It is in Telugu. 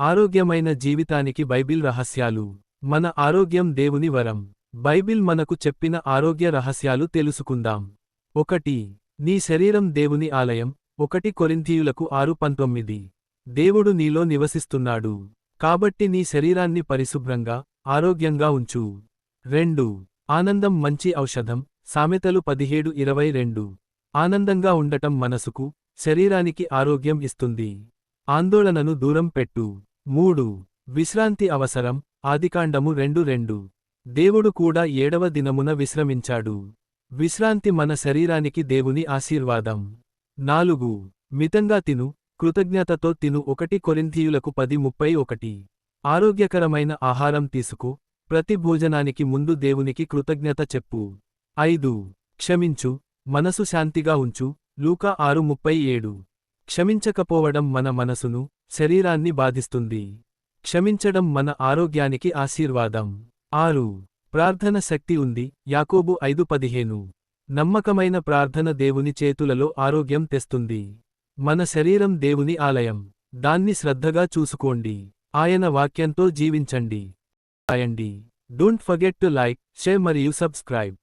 ఆరోగ్యమైన జీవితానికి బైబిల్ రహస్యాలు. మన ఆరోగ్యం దేవుని వరం. బైబిల్ మనకు చెప్పిన ఆరోగ్య రహస్యాలు తెలుసుకుందాం. ఒకటి నీ శరీరం దేవుని ఆలయం. ఒకటి కొరింథీయులకు ఆరు పంతొమ్మిది. దేవుడు నీలో నివసిస్తున్నాడు. కాబట్టి నీ శరీరాన్ని పరిశుభ్రంగా ఆరోగ్యంగా ఉంచు. రెండు ఆనందం మంచి ఔషధం. సామెతలు పదిహేడు ఇరవై రెండు. ఆనందంగా ఉండటం మనసుకు శరీరానికి ఆరోగ్యం ఇస్తుంది. ఆందోళనను దూరం పెట్టు. మూడు. విశ్రాంతి అవసరం. ఆదికాండము రెండు రెండు. దేవుడు కూడా ఏడవ దినమున విశ్రమించాడు. విశ్రాంతి మన శరీరానికి దేవుని ఆశీర్వాదం. నాలుగు. మితంగా తిను. కృతజ్ఞతతో తిను. ఒకటి కొరింథీయులకు పది ముప్పై ఒకటి. ఆరోగ్యకరమైన ఆహారం తీసుకో. ప్రతి భోజనానికి ముందు దేవునికి కృతజ్ఞత చెప్పు. ఐదు. క్షమించు. మనసు శాంతిగా ఉంచు. లూకా ఆరు ముప్పై ఏడు. క్షమించకపోవడం మన మనసును శరీరాన్ని బాధిస్తుంది. క్షమించడం మన ఆరోగ్యానికి ఆశీర్వాదం. ఆరు. ప్రార్థన శక్తి ఉంది. యాకోబు ఐదు పదిహేను. నమ్మకమైన ప్రార్థన దేవుని చేతులలో ఆరోగ్యం తెస్తుంది. మన శరీరం దేవుని ఆలయం. దాన్ని శ్రద్ధగా చూసుకోండి. ఆయన వాక్యంతో జీవించండి. రాయండి. Don't forget to like share మరియు సబ్స్క్రైబ్.